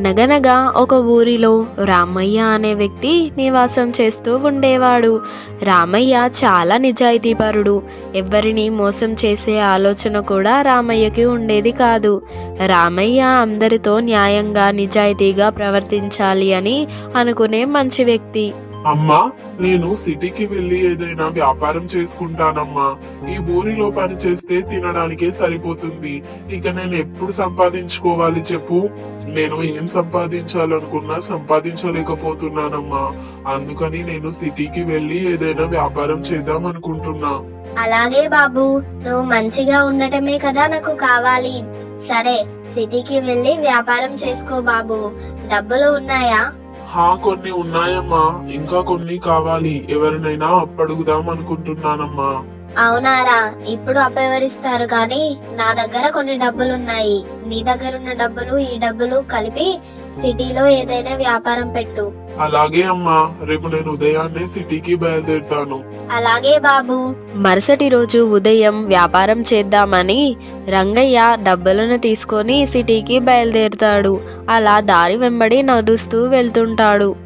అనగనగా ఒక ఊరిలో రామయ్య అనే వ్యక్తి నివాసం చేస్తూ ఉండేవాడు. రామయ్య చాలా నిజాయితీపరుడు. ఎవ్వరిని మోసం చేసే ఆలోచన కూడా రామయ్యకి ఉండేది కాదు. రామయ్య అందరితో న్యాయంగా నిజాయితీగా ప్రవర్తించాలి అని అనుకునే మంచి వ్యక్తి. అమ్మా నేను సిటీకి వెళ్ళి ఏదైనా వ్యాపారం చేసుకుంటానమ్మా. ఈ ఊరిలో పని చేస్తే తినడానికే సరిపోతుంది. ఇక నేను ఎప్పుడు సంపాదించుకోవాలి చెప్పు? నేను ఏం సంపాదించాలనుకున్నా సంపాదించలేకపోతున్నానమ్మా. అందుకని నేను సిటీకి వెళ్ళి ఏదైనా వ్యాపారం చేద్దాం అనుకుంటున్నా. అలాగే బాబు నువ్వు మంచిగా ఉండటమే కదా నాకు కావాలి. సరే సిటీకి వెళ్ళి వ్యాపారం చేసుకో బాబు. డబ్బులు ఉన్నాయా? హా కొన్ని ఉన్నాయమ్మా. ఇంకా కొన్ని కావాలి. ఎవరినైనా అప్పడుగుదాం అనుకుంటున్నానమ్మా అవునారా ఇప్పుడు అప్పెవరిస్తారు కానీ నా దగ్గర కొన్ని డబ్బులున్నాయి. నీ దగ్గర ఉన్న డబ్బులు ఈ డబ్బులు కలిపి సిటీలో ఏదైనా వ్యాపారం పెట్టు. అలాగే అమ్మా రేపు నేను ఉదయాన్నే సిటీకి బయలుదేరుతాను. అలాగే బాబు. మరుసటి రోజు ఉదయం వ్యాపారం చేద్దామని రంగయ్య డబ్బులను తీసుకొని సిటీకి బయలుదేరుతాడు. అలా దారి వెంబడి నడుస్తూ వెళ్తుంటాడు.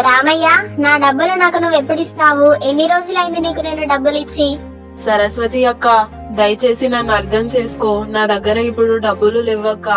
రామయ్య నా డబ్బులు నాకు నువ్వు ఎప్పుడు ఇస్తావు ఎన్ని రోజులైంది నీకు నేను డబ్బులు ఇచ్చి సరస్వతి అక్క దయచేసి నన్ను అర్థం చేసుకో. నా దగ్గర ఇప్పుడు డబ్బులు లేవక్క.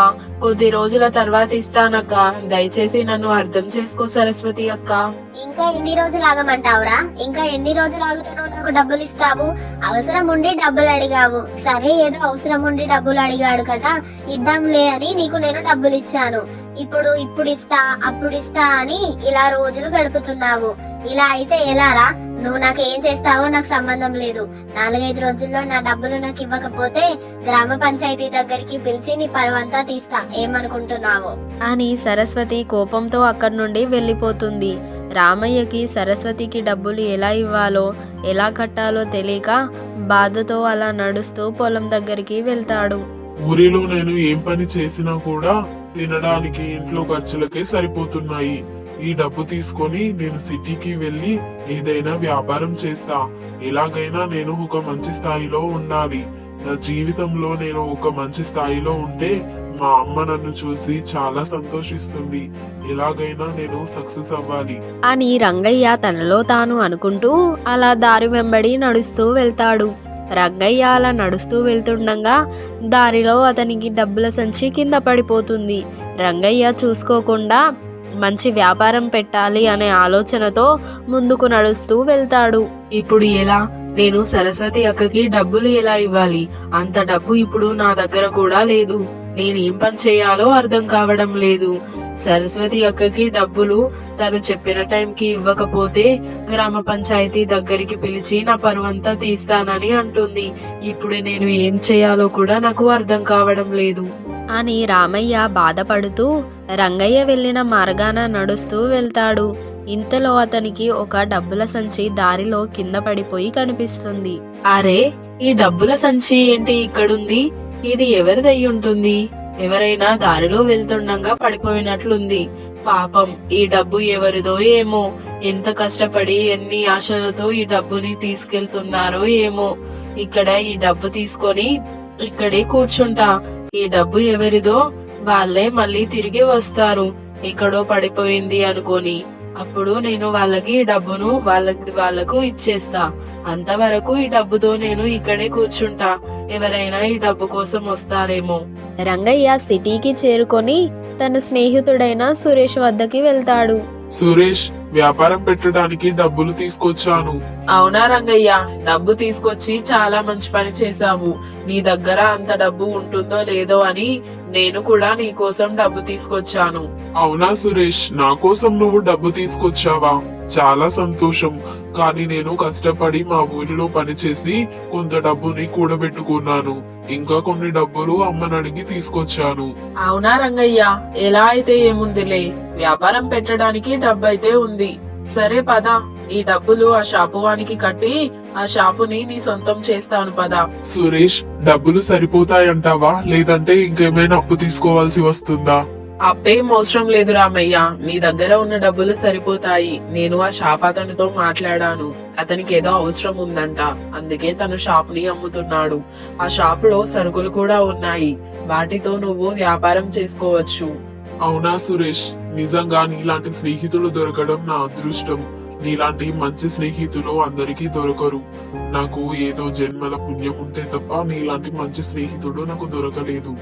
కొద్ది రోజుల తర్వాత ఇస్తానక్క. దయచేసి నన్ను అర్థం చేసుకో సరస్వతి అక్క. ఇంకా ఎన్ని రోజులు ఆగమంటావురా? ఇంకా ఎన్ని రోజులు ఆగుతానో నాకు డబ్బులు ఇస్తావు? అవసరం ఉండి డబ్బులు అడిగావు. సరే ఏదో అవసరం ఉండి డబ్బులు అడిగాడు కదా. ఇద్దాంలే అని నీకు నేను డబ్బులు ఇచ్చాను. ఇప్పుడు ఇప్పుడు ఇస్తా అప్పుడు ఇస్తా అని ఇలా రోజులు గడుపుతున్నావు. ఇలా అయితే ఎలారా? నువ్వు నాకు ఏం చేస్తావో నాకు సంబంధం లేదు. నాలుగైదు రోజుల్లో నా డబ్బులు నాకు ఇవ్వకపోతే గ్రామ పంచాయతీ దగ్గరికి పిలిచి నీ పరువంతా తీస్తా. ఏమనుకుంటున్నావు? అని సరస్వతి కోపంతో అక్కడి నుండి వెళ్ళిపోతుంది. రామయ్యకి సరస్వతికి డబ్బులు ఎలా ఇవ్వాలో ఎలా కట్టాలో తెలియక బాధతో అలా నడుస్తూ పొలం దగ్గరికి వెళ్తాడు. ఊరిలో నేను ఏం పని చేసినా కూడా తినడానికి ఇంట్లో ఖర్చులకే సరిపోతున్నాయి. ఈ డబ్బు తీసుకొని నేను సిటీకి వెళ్ళి ఏదైనా వ్యాపారం చేస్తా. ఎలాగైనా నేను ఒక మంచి స్థాయిలో ఉండాలి. నా జీవితంలో నేను ఒక మంచి స్థాయిలో ఉంటే మా అమ్మ నన్ను చూసి చాలా సంతోషిస్తుంది. ఎలాగైనా నేను సక్సెస్ అవ్వాలి. అని రంగయ్య తనలో తాను అనుకుంటూ అలా దారి వెంబడి నడుస్తూ వెళ్తాడు. రంగయ్య అలా నడుస్తూ వెళ్తుండగా దారిలో అతనికి డబ్బుల సంచి కింద పడిపోతుంది. రంగయ్య చూసుకోకుండా మంచి వ్యాపారం పెట్టాలి అనే ఆలోచనతో ముందుకు నడుస్తూ వెళ్తాడు. ఇప్పుడు ఎలా? నేను సరస్వతి అక్కకి డబ్బులు ఎలా ఇవ్వాలి? అంత డబ్బు ఇప్పుడు నా దగ్గర కూడా లేదు. నేను ఏం పని చేయాలో అర్థం కావడం లేదు. సరస్వతి అక్కకి డబ్బులు తను చెప్పిన టైంకి ఇవ్వకపోతే గ్రామ పంచాయతీ దగ్గరికి పిలిచి నా పరువంతా తీస్తానని అంటుంది. ఇప్పుడు నేను ఏం చేయాలో కూడా నాకు అర్థం కావడం లేదు. అని రామయ్య బాధపడుతూ రంగయ్య వెళ్ళిన మార్గాన నడుస్తూ వెళ్తాడు. ఇంతలో అతనికి ఒక డబ్బుల సంచి దారిలో కింద పడిపోయి కనిపిస్తుంది. అరే ఈ డబ్బుల సంచి ఏంటి ఇక్కడుంది? ఇది ఎవరిదై ఉంటుంది? ఎవరైనా దారిలో వెళ్తుండగా పడిపోయినట్లుంది. పాపం ఈ డబ్బు ఎవరిదో ఏమో ఎంత కష్టపడి ఎన్ని ఆశలతో ఈ డబ్బుని తీసుకెళ్తున్నారో ఏమో. ఇక్కడ ఈ డబ్బు తీసుకొని ఇక్కడే కూర్చుంటా. ఈ డబ్బు ఎవరిదో వాళ్ళే మళ్ళీ తిరిగి వస్తారు. ఎక్కడో పడిపోయింది అనుకొని. అప్పుడు నేను వాళ్ళకి ఈ డబ్బును వాళ్ళకి వాళ్ళకు ఇచ్చేస్తా. అంతవరకు ఈ డబ్బుతో నేను ఇక్కడే కూర్చుంటా. ఎవరైనా ఈ డబ్బు కోసం వస్తారేమో. రంగయ్య సిటీకి చేరుకొని తన స్నేహితుడైన సురేష్ వద్దకి వెళ్తాడు. సురేష్ వ్యాపారం పెట్టడానికి డబ్బులు తీసుకొచ్చాను. అవునా రంగయ్య? డబ్బు తీసుకొచ్చి చాలా మంచి పని చేశావు. నీ దగ్గర అంత డబ్బు ఉంటుందో లేదో అని నేను కూడా నీ కోసం డబ్బు తీసుకొచ్చాను. అవునా సురేష్? నా కోసం నువ్వు డబ్బు తీసుకొచ్చావా? చాలా సంతోషం. కానీ నేను కష్టపడి మా ఊరిలో పనిచేసి కొంత డబ్బుని కూడబెట్టుకున్నాను. ఇంకా కొన్ని డబ్బులు అమ్మని అడిగి తీసుకొచ్చాను. అవునా రంగయ్య? ఎలా అయితే ఏముందిలే? వ్యాపారం పెట్టడానికి డబ్బు అయితే ఉంది. సరే పద ఈ డబ్బులు ఆ షాపు వానికి కట్టి ఆ షాపుని నీ సొంతం చేస్తాను పద. సురేష్ డబ్బులు సరిపోతాయంటావా? లేదంటే ఇంకేమైనా అప్పు తీసుకోవాల్సి వస్తుందా? అప్పేం అవసరం లేదు రామయ్య. నీ దగ్గర ఉన్న డబ్బులు సరిపోతాయి. నేను ఆ షాప్ అతనితో మాట్లాడాను. అతనికి ఏదో అవసరం ఉందంట. అందుకే తను షాప్ని అమ్ముతున్నాడు. ఆ షాప్లో సరుకులు కూడా ఉన్నాయి. వాటితో నువ్వు వ్యాపారం చేసుకోవచ్చు. అవునా సురేష్? నిజంగా నీలాంటి స్నేహితులు దొరకడం నా అదృష్టం. నీలాంటి మంచి స్నేహితులు అందరికీ దొరకరు. నాకు ఏదో జన్మల పుణ్యం ఉంటే తప్ప నీలాంటి మంచి స్నేహితుడు నాకు దొరకలేదు.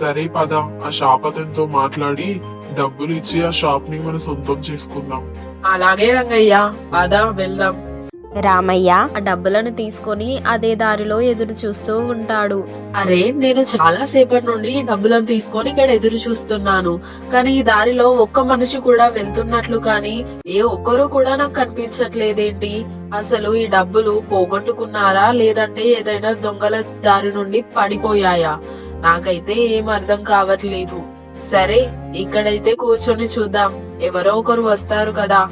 సరే పద ఆ షాప్ అతనితో మాట్లాడి డబ్బులు ఇచ్చి ఆ షాప్ని మనం సొంతం చేసుకుందాం. అలాగే రంగయ్య. పద వెళ్దాం. రామయ్య ఆ డబ్బులను తీసుకొని అదే దారిలో ఎదురు చూస్తూ ఉంటాడు. అరే నేను చాలా సేపటి నుండి ఈ డబ్బులను తీసుకొని ఇక్కడ ఎదురు చూస్తున్నాను. కానీ ఈ దారిలో ఒక్క మనిషి కూడా వెళ్తున్నట్లు కానీ ఏ ఒక్కరు కూడా నాకు కనిపించట్లేదేంటి? అసలు ఈ డబ్బులు పోగొట్టుకున్నారా? లేదంటే ఏదైనా దొంగల దారి నుండి పడిపోయాయా? నాకైతే ఏం అర్థం కావట్లేదు. సరే ఇక్కడైతే కూర్చొని చూద్దాం. ఎవరో ఒకరు వస్తారు కదా.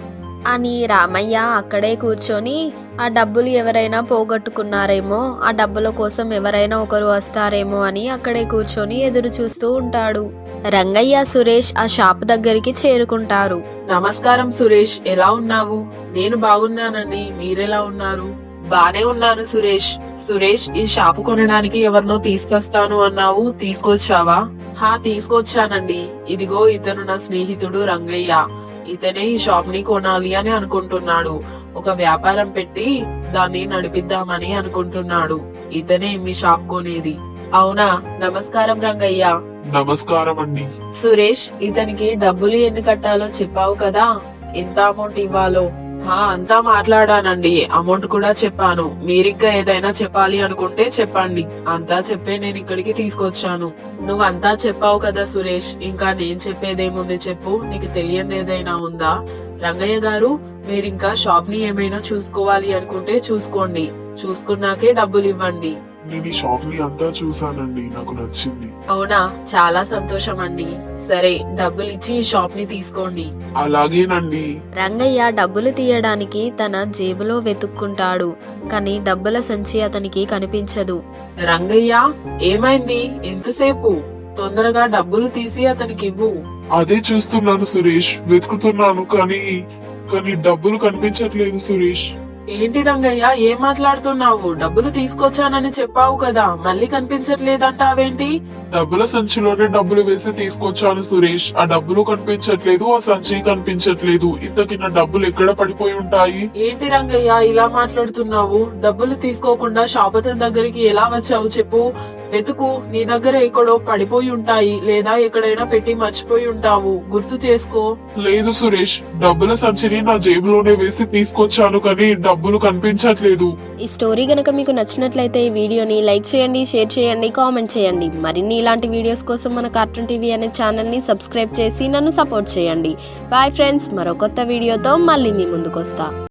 అని రామయ్య అక్కడే కూర్చొని ఆ డబ్బులు ఎవరైనా పోగొట్టుకున్నారేమో ఆ డబ్బుల కోసం ఎవరైనా ఒకరు వస్తారేమో అని అక్కడే కూర్చొని ఎదురు చూస్తూ ఉంటాడు. రంగయ్య సురేష్ ఆ షాప్ దగ్గరికి చేరుకుంటారు. నమస్కారం సురేష్ ఎలా ఉన్నావు? నేను బాగున్నానండి మీరెలా ఉన్నారు? బానే ఉన్నాను సురేష్. సురేష్ ఈ షాపు కొనడానికి ఎవరినో తీసుకొస్తాను అన్నావు తీసుకొచ్చావా? హా తీసుకొచ్చానండి. ఇదిగో ఇతను నా స్నేహితుడు రంగయ్య. ఇతనే ఈ షాప్ని కొనాలి అని అనుకుంటున్నాడు. ఒక వ్యాపారం పెట్టి దాన్ని నడిపిద్దామని అనుకుంటున్నాడు. ఇతనే మీ షాప్ కొనేది. అవునా? నమస్కారం రంగయ్య. నమస్కారం అండి. సురేష్ ఇతనికి డబ్బులు ఎన్ని కట్టాలో చెప్పావు కదా? ఎంత అమౌంట్ ఇవ్వాలో? అంతా మాట్లాడానండి. అమౌంట్ కూడా చెప్పాను. మీరింకా ఏదైనా చెప్పాలి అనుకుంటే చెప్పండి. అంతా చెప్పే నేను ఇక్కడికి తీసుకొచ్చాను. నువ్వు అంతా చెప్పావు కదా సురేష్. ఇంకా నేను చెప్పేదేముంది చెప్పు. నీకు తెలియదు ఏదైనా ఉందా? రంగయ్య గారు మీరింకా షాప్ని ఏమైనా చూసుకోవాలి అనుకుంటే చూసుకోండి. చూసుకున్నాకే డబ్బులు ఇవ్వండి నేను షాప్ని అంతా చూసానండి నాకు నచ్చింది. అవునా? చాలా సంతోషం అండి సరే డబ్బులు ఇచ్చి ఈ షాప్ని తీసుకోండి. అలాగేనండి. రంగయ్య డబ్బులు తీయడానికి తన జేబులో వెతుక్కుంటాడు కానీ డబ్బుల సంచి అతనికి కనిపించదు. రంగయ్య ఏమైంది? ఎంతసేపు? తొందరగా డబ్బులు తీసి అతనికి ఇవ్వు అదే చూస్తున్నాను సురేష్ వెతుకుతున్నాను కానీ కానీ డబ్బులు కనిపించట్లేదు సురేష్. ఏంటి రంగయ్య ఏం మాట్లాడుతున్నావు? డబ్బులు తీసుకొచ్చానని చెప్పావు కదా మళ్ళీ కనిపించట్లేదంటావేంటి? డబ్బుల సంచిలోనే డబ్బులు వేసి తీసుకొచ్చాను సురేష్. ఆ డబ్బులు కనిపించట్లేదు ఆ సంచి కనిపించట్లేదు. ఇంతకి నా డబ్బులు ఎక్కడ పడిపోయి ఉంటాయి? ఏంటి రంగయ్య ఇలా మాట్లాడుతున్నావు? డబ్బులు తీసుకోకుండా షాప్ అతని దగ్గరికి ఎలా వచ్చావు చెప్పు. వెతుకు నీ దగ్గర ఎక్కడో పడిపోయి ఉంటాయి లేదా ఎక్కడైనా పెట్టి మర్చిపోయి ఉంటావు. గుర్తు చేసుకో. లేదు సురేష్ డబ్బుల సంచిని నా జేబులోనే వేసి తీసుకొచ్చాను కానీ డబ్బులు కనిపించట్లేదు. ఈ స్టోరీ గనక మీకు నచ్చినట్లయితే ఈ వీడియోని లైక్ చేయండి షేర్ చేయండి కామెంట్ చేయండి. మరిన్ని ఇలాంటి వీడియోస్ కోసం మన కార్టూన్ టీవీ అనే ఛానల్ని సబ్స్క్రైబ్ చేసి నన్ను సపోర్ట్ చేయండి. బాయ్ ఫ్రెండ్స్ మరో కొత్త వీడియోతో మళ్ళీ మీ ముందుకు వస్తా